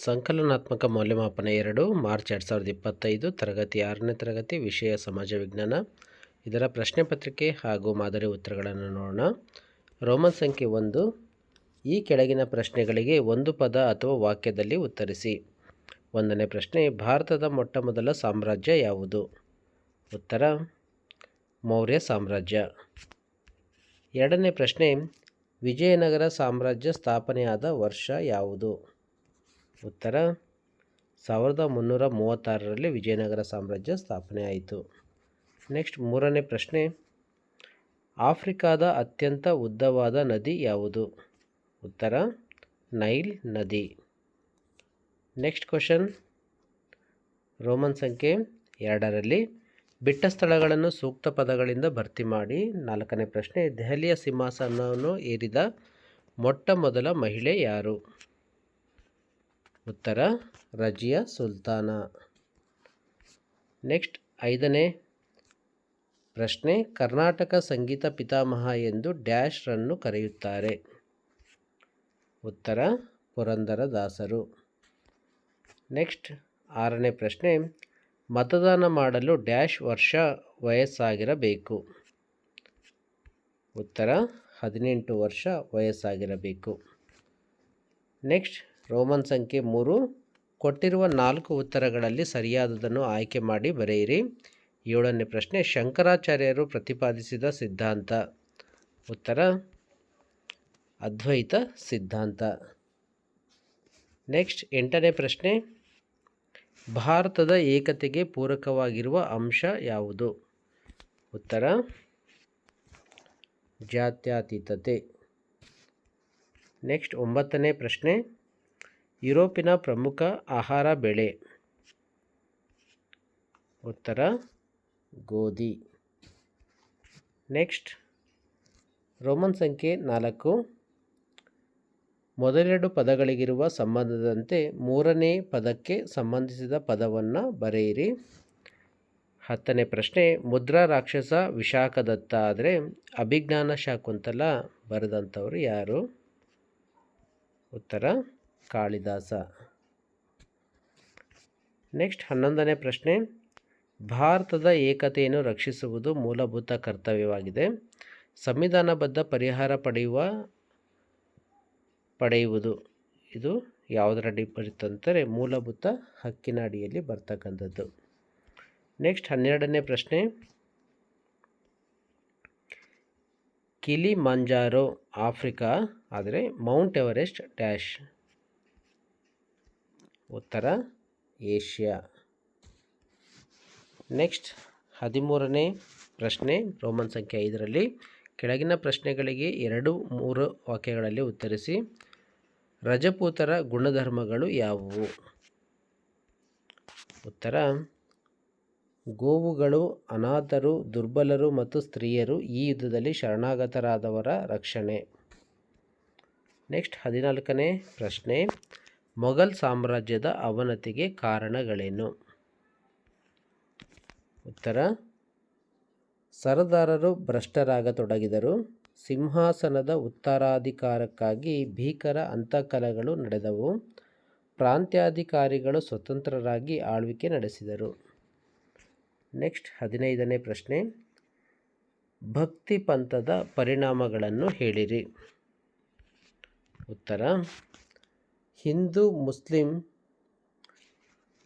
ಸಂಕಲನಾತ್ಮಕ ಮೌಲ್ಯಮಾಪನ ಎರಡು, ಮಾರ್ಚ್ ಎರಡು ಸಾವಿರದ ಇಪ್ಪತ್ತೈದು, ತರಗತಿ ಆರನೇ ತರಗತಿ, ವಿಷಯ ಸಮಾಜ ವಿಜ್ಞಾನ. ಇದರ ಪ್ರಶ್ನೆ ಪತ್ರಿಕೆ ಹಾಗೂ ಮಾದರಿ ಉತ್ತರಗಳನ್ನು ನೋಡೋಣ. ರೋಮನ್ ಸಂಖ್ಯೆ ಒಂದು, ಈ ಕೆಳಗಿನ ಪ್ರಶ್ನೆಗಳಿಗೆ ಒಂದು ಪದ ಅಥವಾ ವಾಕ್ಯದಲ್ಲಿ ಉತ್ತರಿಸಿ. ಒಂದನೇ ಪ್ರಶ್ನೆ, ಭಾರತದ ಮೊಟ್ಟ ಮೊದಲ ಸಾಮ್ರಾಜ್ಯ ಯಾವುದು? ಉತ್ತರ, ಮೌರ್ಯ ಸಾಮ್ರಾಜ್ಯ. ಎರಡನೇ ಪ್ರಶ್ನೆ, ವಿಜಯನಗರ ಸಾಮ್ರಾಜ್ಯ ಸ್ಥಾಪನೆಯಾದ ವರ್ಷ ಯಾವುದು? ಉತ್ತರ. ಸಾವಿರದ ಮುನ್ನೂರ ಮೂವತ್ತಾರರಲ್ಲಿ ವಿಜಯನಗರ ಸಾಮ್ರಾಜ್ಯ ಸ್ಥಾಪನೆ ಆಯಿತು ನೆಕ್ಸ್ಟ್ ಮೂರನೇ ಪ್ರಶ್ನೆ. ಆಫ್ರಿಕಾದ ಅತ್ಯಂತ ಉದ್ದವಾದ ನದಿ ಯಾವುದು? ಉತ್ತರ, ನೈಲ್ ನದಿ. Next question. ರೋಮನ್ ಸಂಖ್ಯೆ ಎರಡರಲ್ಲಿ ಬಿಟ್ಟ ಸ್ಥಳಗಳನ್ನು ಸೂಕ್ತ ಪದಗಳಿಂದ ಭರ್ತಿ ಮಾಡಿ. ನಾಲ್ಕನೇ ಪ್ರಶ್ನೆ, ದೆಹಲಿಯ ಸಿಂಹಾಸನವನ್ನು ಏರಿದ ಮೊಟ್ಟ ಮೊದಲ ಮಹಿಳೆ ಯಾರು? ಉತ್ತರ, ರಜಿಯಾ ಸುಲ್ತಾನ. ನೆಕ್ಸ್ಟ್, ಐದನೇ ಪ್ರಶ್ನೆ, ಕರ್ನಾಟಕ ಸಂಗೀತ ಪಿತಾಮಹ ಎಂದು ಡ್ಯಾಶ್ರನ್ನು ಕರೆಯುತ್ತಾರೆ. ಉತ್ತರ ಪುರಂದರದಾಸರು ನೆಕ್ಸ್ಟ್, ಆರನೇ ಪ್ರಶ್ನೆ, ಮತದಾನ ಮಾಡಲು ಡ್ಯಾಶ್ ವರ್ಷ ವಯಸ್ಸಾಗಿರಬೇಕು. ಉತ್ತರ, ಹದಿನೆಂಟು ವರ್ಷ ವಯಸ್ಸಾಗಿರಬೇಕು. ನೆಕ್ಸ್ಟ್ ರೋಮನ್ ಸಂಖ್ಯೆ ಮೂರು. ಕೊಟ್ಟಿರುವ ನಾಲ್ಕು ಉತ್ತರಗಳಲ್ಲಿ ಸರಿಯಾದದನ್ನು ಆಯ್ಕೆ ಮಾಡಿ ಬರೆಯಿರಿ. ಏಳನೇ ಪ್ರಶ್ನೆ, ಶಂಕರಾಚಾರ್ಯರು ಪ್ರತಿಪಾದಿಸಿದ ಸಿದ್ಧಾಂತ. ಉತ್ತರ, ಅದ್ವೈತ ಸಿದ್ಧಾಂತ. ನೆಕ್ಸ್ಟ್, ಎಂಟನೇ ಪ್ರಶ್ನೆ, ಭಾರತದ ಏಕತೆಗೆ ಪೂರಕವಾಗಿರುವ ಅಂಶ ಯಾವುದು? ಉತ್ತರ, ಜಾತ್ಯತೀತತೆ. ನೆಕ್ಸ್ಟ್, ಒಂಬತ್ತನೇ ಪ್ರಶ್ನೆ ಯುರೋಪಿನ ಪ್ರಮುಖ ಆಹಾರ ಬೆಳೆ. ಉತ್ತರ, ಗೋಧಿ. ನೆಕ್ಸ್ಟ್, ರೋಮನ್ ಸಂಖ್ಯೆ ನಾಲ್ಕು. ಮೊದಲೆರಡು ಪದಗಳಿಗಿರುವ ಸಂಬಂಧದಂತೆ ಮೂರನೇ ಪದಕ್ಕೆ ಸಂಬಂಧಿಸಿದ ಪದವನ್ನು ಬರೆಯಿರಿ. ಹತ್ತನೇ ಪ್ರಶ್ನೆ, ಮುದ್ರಾ ರಾಕ್ಷಸ ವಿಶಾಖದತ್ತ ಆದರೆ ಅಭಿಜ್ಞಾನ ಶಾಕುಂತಲ ಬರೆದಂಥವ್ರು ಯಾರು? ಉತ್ತರ ಕಾಳಿದಾಸ. ನೆಕ್ಸ್ಟ್ ಹನ್ನೊಂದನೇ ಪ್ರಶ್ನೆ. ಭಾರತದ ಏಕತೆಯನ್ನು ರಕ್ಷಿಸುವುದು ಮೂಲಭೂತ ಕರ್ತವ್ಯವಾಗಿದೆ. ಸಂವಿಧಾನಬದ್ಧ ಪರಿಹಾರ ಪಡೆಯುವ, ಪಡೆಯುವುದು ಇದು ಯಾವುದರಡಿ ಬರುತ್ತಂದರೆ ಮೂಲಭೂತ ಹಕ್ಕಿನ ಅಡಿಯಲ್ಲಿ ಬರ್ತಕ್ಕಂಥದ್ದು. ನೆಕ್ಸ್ಟ್ ಹನ್ನೆರಡನೇ ಪ್ರಶ್ನೆ. ಕಿಲಿ ಮಂಜಾರೋ ಆಫ್ರಿಕಾ, ಆದರೆ ಮೌಂಟ್ ಎವರೆಸ್ಟ್ ಡ್ಯಾಶ್ ಉತ್ತರ ಏಷ್ಯಾ. ನೆಕ್ಸ್ಟ್ ಹದಿಮೂರನೇ ಪ್ರಶ್ನೆ, ರೋಮನ್ ಸಂಖ್ಯೆ ಐದರಲ್ಲಿ ಕೆಳಗಿನ ಪ್ರಶ್ನೆಗಳಿಗೆ ಎರಡು ಮೂರು ವಾಕ್ಯಗಳಲ್ಲಿ ಉತ್ತರಿಸಿ. ರಜಪೂತರ ಗುಣಧರ್ಮಗಳು ಯಾವುವು? ಉತ್ತರ, ಗೋವುಗಳು ಅನಾಥರು, ದುರ್ಬಲರು ಮತ್ತು ಸ್ತ್ರೀಯರು ಈ ಯುದ್ಧದಲ್ಲಿ ಶರಣಾಗತರಾದವರ ರಕ್ಷಣೆ. ನೆಕ್ಸ್ಟ್ ಹದಿನಾಲ್ಕನೇ ಪ್ರಶ್ನೆ ಮೊಘಲ್ ಸಾಮ್ರಾಜ್ಯದ ಅವನತಿಗೆ ಕಾರಣಗಳೇನು? ಉತ್ತರ. ಸರದಾರರು ಭ್ರಷ್ಟರಾಗತೊಡಗಿದರು. ಸಿಂಹಾಸನದ ಉತ್ತರಾಧಿಕಾರಕ್ಕಾಗಿ ಭೀಕರ ಅಂತಃಕಲಗಳು ನಡೆದವು. ಪ್ರಾಂತ್ಯಾಧಿಕಾರಿಗಳು ಸ್ವತಂತ್ರರಾಗಿ ಆಳ್ವಿಕೆ ನಡೆಸಿದರು. ನೆಕ್ಸ್ಟ್ ಹದಿನೈದನೇ ಪ್ರಶ್ನೆ. ಭಕ್ತಿ ಪಂಥದ ಪರಿಣಾಮಗಳನ್ನು ಹೇಳಿರಿ. ಉತ್ತರ. ಹಿಂದೂ ಮುಸ್ಲಿಂ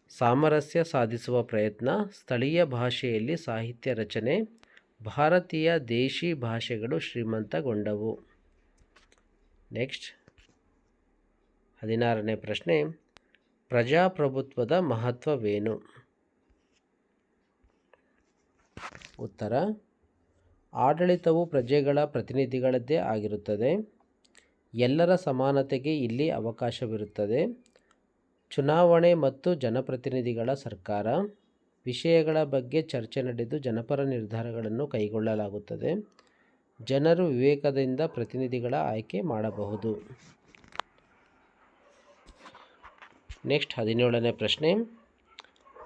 ಸಾಮರಸ್ಯ ಸಾಧಿಸುವ ಪ್ರಯತ್ನ, ಸ್ಥಳೀಯ ಭಾಷೆಯಲ್ಲಿ ಸಾಹಿತ್ಯ ರಚನೆ, ಭಾರತೀಯ ದೇಶಿ ಭಾಷೆಗಳು ಶ್ರೀಮಂತಗೊಂಡವು. ನೆಕ್ಸ್ಟ್. ಹದಿನಾರನೇ ಪ್ರಶ್ನೆ. ಪ್ರಜಾಪ್ರಭುತ್ವದ ಮಹತ್ವವೇನು? ಉತ್ತರ. ಆಡಳಿತವು ಪ್ರಜೆಗಳ ಪ್ರತಿನಿಧಿಗಳದ್ದೇ ಆಗಿರುತ್ತದೆ. ಎಲ್ಲರ ಸಮಾನತೆಗೆ ಇಲ್ಲಿ ಅವಕಾಶವಿರುತ್ತದೆ. ಚುನಾವಣೆ ಮತ್ತು ಜನಪ್ರತಿನಿಧಿಗಳ ಸರ್ಕಾರ ವಿಷಯಗಳ ಬಗ್ಗೆ ಚರ್ಚೆ ನಡೆದು ಜನಪರ ನಿರ್ಧಾರಗಳನ್ನು ಕೈಗೊಳ್ಳಲಾಗುತ್ತದೆ. ಜನರು ವಿವೇಕದಿಂದ ಪ್ರತಿನಿಧಿಗಳ ಆಯ್ಕೆ ಮಾಡಬಹುದು. ನೆಕ್ಸ್ಟ್ ಹದಿನೇಳನೇ ಪ್ರಶ್ನೆ.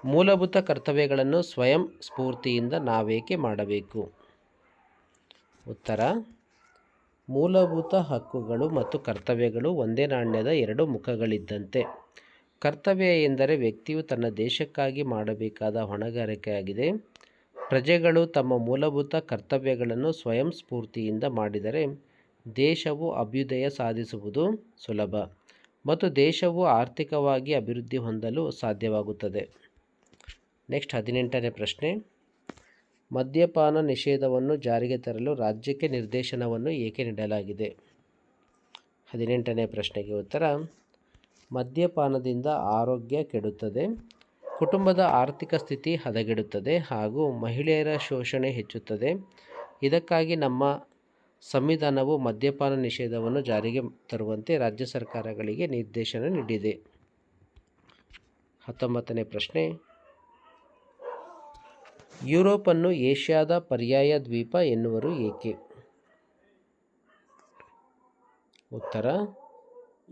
ಮೂಲಭೂತ ಕರ್ತವ್ಯಗಳನ್ನು ಸ್ವಯಂ ಸ್ಫೂರ್ತಿಯಿಂದ ನಾವೇಕೆ ಮಾಡಬೇಕು? ಉತ್ತರ. ಮೂಲಭೂತ ಹಕ್ಕುಗಳು ಮತ್ತು ಕರ್ತವ್ಯಗಳು ಒಂದೇ ನಾಣ್ಯದ ಎರಡು ಮುಖಗಳಿದ್ದಂತೆ. ಕರ್ತವ್ಯ ಎಂದರೆ ವ್ಯಕ್ತಿಯು ತನ್ನ ದೇಶಕ್ಕಾಗಿ ಮಾಡಬೇಕಾದ ಹೊಣೆಗಾರಿಕೆಯಾಗಿದೆ. ಪ್ರಜೆಗಳು ತಮ್ಮ ಮೂಲಭೂತ ಕರ್ತವ್ಯಗಳನ್ನು ಸ್ವಯಂ ಸ್ಫೂರ್ತಿಯಿಂದ ಮಾಡಿದರೆ ದೇಶವು ಅಭ್ಯುದಯ ಸಾಧಿಸುವುದು ಸುಲಭ ಮತ್ತು ದೇಶವು ಆರ್ಥಿಕವಾಗಿ ಅಭಿವೃದ್ಧಿ ಹೊಂದಲು ಸಾಧ್ಯವಾಗುತ್ತದೆ. ನೆಕ್ಸ್ಟ್ ಹದಿನೆಂಟನೇ ಪ್ರಶ್ನೆ. ಮದ್ಯಪಾನ ನಿಷೇಧವನ್ನು ಜಾರಿಗೆ ತರಲು ರಾಜ್ಯಕ್ಕೆ ನಿರ್ದೇಶನವನ್ನು ಏಕೆ ನೀಡಲಾಗಿದೆ? ಹದಿನೆಂಟನೇ ಪ್ರಶ್ನೆಗೆ ಉತ್ತರ. ಮದ್ಯಪಾನದಿಂದ ಆರೋಗ್ಯ ಕೆಡುತ್ತದೆ, ಕುಟುಂಬದ ಆರ್ಥಿಕ ಸ್ಥಿತಿ ಹದಗೆಡುತ್ತದೆ ಹಾಗೂ ಮಹಿಳೆಯರ ಶೋಷಣೆ ಹೆಚ್ಚುತ್ತದೆ. ಇದಕ್ಕಾಗಿ ನಮ್ಮ ಸಂವಿಧಾನವು ಮದ್ಯಪಾನ ನಿಷೇಧವನ್ನು ಜಾರಿಗೆ ತರುವಂತೆ ರಾಜ್ಯ ಸರ್ಕಾರಗಳಿಗೆ ನಿರ್ದೇಶನ ನೀಡಿದೆ. ಹತ್ತೊಂಬತ್ತನೇ ಪ್ರಶ್ನೆ. ಯುರೋಪನ್ನು ಏಷ್ಯಾದ ಪರ್ಯಾಯ ದ್ವೀಪ ಎನ್ನುವರು ಏಕೆ? ಉತ್ತರ.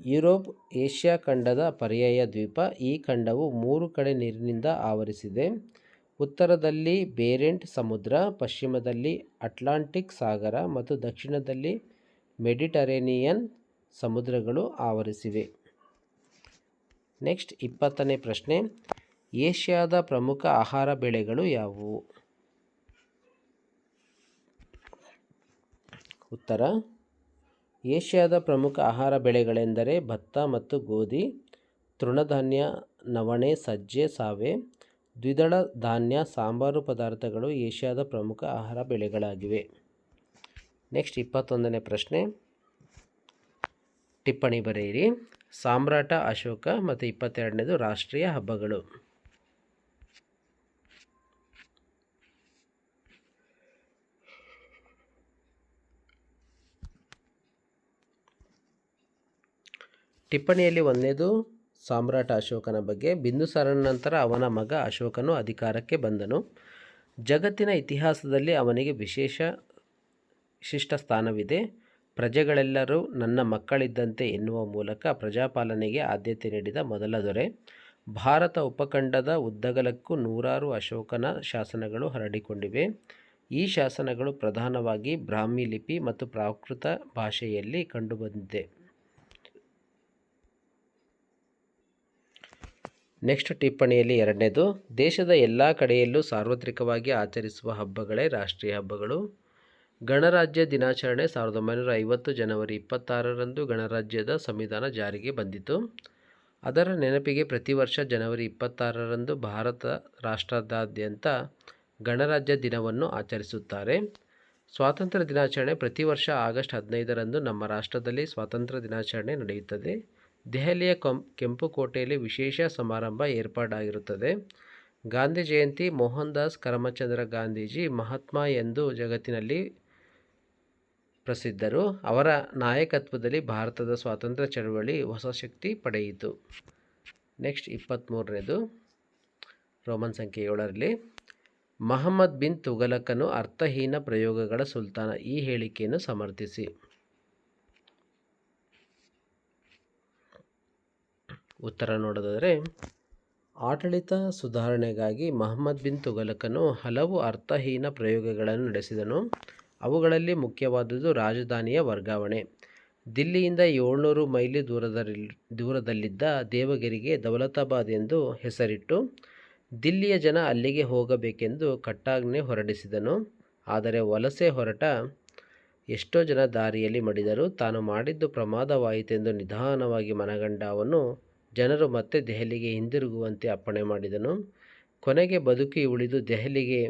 ಯುರೋಪ್ ಏಷ್ಯಾ ಖಂಡದ ಪರ್ಯಾಯ ದ್ವೀಪ. ಈ ಖಂಡವು ಮೂರು ಕಡೆ ನೀರಿನಿಂದ ಆವರಿಸಿದೆ. ಉತ್ತರದಲ್ಲಿ ಬೇರೆಂಟ್ ಸಮುದ್ರ, ಪಶ್ಚಿಮದಲ್ಲಿ ಅಟ್ಲಾಂಟಿಕ್ ಸಾಗರ ಮತ್ತು ದಕ್ಷಿಣದಲ್ಲಿ ಮೆಡಿಟರೇನಿಯನ್ ಸಮುದ್ರಗಳು ಆವರಿಸಿವೆ. ನೆಕ್ಸ್ಟ್ ಇಪ್ಪತ್ತನೇ ಪ್ರಶ್ನೆ. ಏಷ್ಯಾದ ಪ್ರಮುಖ ಆಹಾರ ಬೆಳೆಗಳು ಯಾವುವು? ಉತ್ತರ. ಏಷ್ಯಾದ ಪ್ರಮುಖ ಆಹಾರ ಬೆಳೆಗಳೆಂದರೆ ಭತ್ತ ಮತ್ತು ಗೋಧಿ, ತೃಣಧಾನ್ಯ, ನವಣೆ, ಸಜ್ಜೆ, ಸಾವೆ, ದ್ವಿದಳ ಧಾನ್ಯ, ಸಾಂಬಾರು ಪದಾರ್ಥಗಳು ಏಷ್ಯಾದ ಪ್ರಮುಖ ಆಹಾರ ಬೆಳೆಗಳಾಗಿವೆ. ನೆಕ್ಸ್ಟ್ ಇಪ್ಪತ್ತೊಂದನೇ ಪ್ರಶ್ನೆ. ಟಿಪ್ಪಣಿ ಬರೆಯಿರಿ. ಸಾಮ್ರಾಟ ಅಶೋಕ ಮತ್ತು ಇಪ್ಪತ್ತೆರಡನೇದು ರಾಷ್ಟ್ರೀಯ ಹಬ್ಬಗಳು. ಟಿಪ್ಪಣಿಯಲ್ಲಿ ಒಂದನೇದು ಸಾಮ್ರಾಟ ಅಶೋಕನ ಬಗ್ಗೆ. ಬಿಂದುಸಾರನ ನಂತರ ಅವನ ಮಗ ಅಶೋಕನು ಅಧಿಕಾರಕ್ಕೆ ಬಂದನು. ಜಗತ್ತಿನ ಇತಿಹಾಸದಲ್ಲಿ ಅವನಿಗೆ ವಿಶೇಷ ವಿಶಿಷ್ಟ ಸ್ಥಾನವಿದೆ. ಪ್ರಜೆಗಳೆಲ್ಲರೂ ನನ್ನ ಮಕ್ಕಳಿದ್ದಂತೆ ಎನ್ನುವ ಮೂಲಕ ಪ್ರಜಾಪಾಲನೆಗೆ ಆದ್ಯತೆ ನೀಡಿದ ಮೊದಲ ದೊರೆ. ಭಾರತ ಉಪಖಂಡದ ಉದ್ದಗಲಕ್ಕೂ ನೂರಾರು ಅಶೋಕನ ಶಾಸನಗಳು ಹರಡಿಕೊಂಡಿವೆ. ಈ ಶಾಸನಗಳು ಪ್ರಧಾನವಾಗಿ ಬ್ರಾಹ್ಮಿ ಲಿಪಿ ಮತ್ತು ಪ್ರಾಕೃತ ಭಾಷೆಯಲ್ಲಿ ಕಂಡುಬಂದಿದೆ. ನೆಕ್ಸ್ಟ್ ಟಿಪ್ಪಣಿಯಲ್ಲಿ ಎರಡನೇದು, ದೇಶದ ಎಲ್ಲ ಕಡೆಯಲ್ಲೂ ಸಾರ್ವತ್ರಿಕವಾಗಿ ಆಚರಿಸುವ ಹಬ್ಬಗಳೇ ರಾಷ್ಟ್ರೀಯ ಹಬ್ಬಗಳು. ಗಣರಾಜ್ಯ ದಿನಾಚರಣೆ ಸಾವಿರದ ಒಂಬೈನೂರ ಐವತ್ತು ಜನವರಿ ಇಪ್ಪತ್ತಾರರಂದು ಗಣರಾಜ್ಯದ ಸಂವಿಧಾನ ಜಾರಿಗೆ ಬಂದಿತು. ಅದರ ನೆನಪಿಗೆ ಪ್ರತಿ ವರ್ಷ ಜನವರಿ ಇಪ್ಪತ್ತಾರರಂದು ಭಾರತ ರಾಷ್ಟ್ರದಾದ್ಯಂತ ಗಣರಾಜ್ಯ ದಿನವನ್ನು ಆಚರಿಸುತ್ತಾರೆ. ಸ್ವಾತಂತ್ರ್ಯ ದಿನಾಚರಣೆ ಪ್ರತಿ ವರ್ಷ ಆಗಸ್ಟ್ ಹದಿನೈದರಂದು ನಮ್ಮ ರಾಷ್ಟ್ರದಲ್ಲಿ ಸ್ವಾತಂತ್ರ್ಯ ದಿನಾಚರಣೆ ನಡೆಯುತ್ತದೆ. ದೆಹಲಿಯ ಕಂ ಕೆಂಪು ಕೋಟೆಯಲ್ಲಿ ವಿಶೇಷ ಸಮಾರಂಭ ಏರ್ಪಾಡಾಗಿರುತ್ತದೆ. ಗಾಂಧಿ ಜಯಂತಿ ಮೋಹನ್ ದಾಸ್ ಕರಮಚಂದ್ರ ಗಾಂಧೀಜಿ, ಮಹಾತ್ಮ ಎಂದು ಜಗತ್ತಿನಲ್ಲಿ ಪ್ರಸಿದ್ಧರು. ಅವರ ನಾಯಕತ್ವದಲ್ಲಿ ಭಾರತದ ಸ್ವಾತಂತ್ರ್ಯ ಚಳವಳಿ ಹೊಸ ಶಕ್ತಿ ಪಡೆಯಿತು. ನೆಕ್ಸ್ಟ್ ಇಪ್ಪತ್ತ್ಮೂರನೇದು ರೋಮನ್ ಸಂಖ್ಯೆ ಏಳರಲ್ಲಿ, ಮಹಮ್ಮದ್ ಬಿನ್ ತುಘಲಕನು ಅರ್ಥಹೀನ ಪ್ರಯೋಗಗಳ ಸುಲ್ತಾನ. ಈ ಹೇಳಿಕೆಯನ್ನು ಸಮರ್ಥಿಸಿ. ಉತ್ತರ ನೋಡೋದಾದರೆ, ಆಡಳಿತ ಸುಧಾರಣೆಗಾಗಿ ಮಹಮ್ಮದ್ ಬಿನ್ ತುಗಲಕನು ಹಲವು ಅರ್ಥಹೀನ ಪ್ರಯೋಗಗಳನ್ನು ನಡೆಸಿದನು. ಅವುಗಳಲ್ಲಿ ಮುಖ್ಯವಾದುದು ರಾಜಧಾನಿಯ ವರ್ಗಾವಣೆ. ದಿಲ್ಲಿಯಿಂದ ಏಳ್ನೂರು ಮೈಲಿ ದೂರದಲ್ಲಿ ದೂರದಲ್ಲಿದ್ದ ದೇವಗಿರಿಗೆ ದೌಲತಾಬಾದ್ ಎಂದು ಹೆಸರಿಟ್ಟು, ದಿಲ್ಲಿಯ ಜನ ಅಲ್ಲಿಗೆ ಹೋಗಬೇಕೆಂದು ಕಟ್ಟಾಜ್ಞೆ ಹೊರಡಿಸಿದನು. ಆದರೆ ವಲಸೆ ಹೊರಟ ಎಷ್ಟೋ ಜನ ದಾರಿಯಲ್ಲಿ ಮಡಿದರು ತಾನು ಮಾಡಿದ್ದು ಪ್ರಮಾದವಾಯಿತೆಂದು ನಿಧಾನವಾಗಿ ಮನಗಂಡ ಅವನು ಜನರು ಮತ್ತೆ ದೆಹಲಿಗೆ ಹಿಂದಿರುಗುವಂತೆ ಅಪ್ಪಣೆ ಮಾಡಿದನು. ಕೊನೆಗೆ ಬದುಕಿ ಉಳಿದು ದೆಹಲಿಗೆ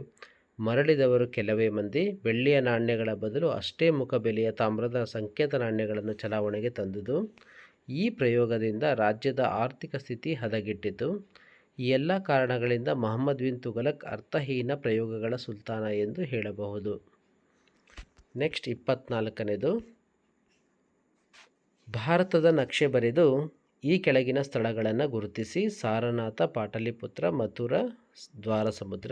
ಮರಳಿದವರು ಕೆಲವೇ ಮಂದಿ. ಬೆಳ್ಳಿಯ ನಾಣ್ಯಗಳ ಬದಲು ಅಷ್ಟೇ ಮುಖಬೆಲೆಯ ತಾಮ್ರದ ಸಂಕೇತ ನಾಣ್ಯಗಳನ್ನು ಚಲಾವಣೆಗೆ ತಂದುದು. ಈ ಪ್ರಯೋಗದಿಂದ ರಾಜ್ಯದ ಆರ್ಥಿಕ ಸ್ಥಿತಿ ಹದಗೆಟ್ಟಿತು. ಈ ಎಲ್ಲ ಕಾರಣಗಳಿಂದ ಮೊಹಮ್ಮದ್ ಬಿನ್ ತುಗಲಕ್ ಅರ್ಥಹೀನ ಪ್ರಯೋಗಗಳ ಸುಲ್ತಾನ ಎಂದು ಹೇಳಬಹುದು. ನೆಕ್ಸ್ಟ್ ಇಪ್ಪತ್ನಾಲ್ಕನೇದು. ಭಾರತದ ನಕ್ಷೆ ಬರೆದು ಈ ಕೆಳಗಿನ ಸ್ಥಳಗಳನ್ನು ಗುರುತಿಸಿ ಸಾರನಾಥ ಪಾಟಲಿಪುತ್ರ ಮಥುರಾ ದ್ವಾರಸಮುದ್ರ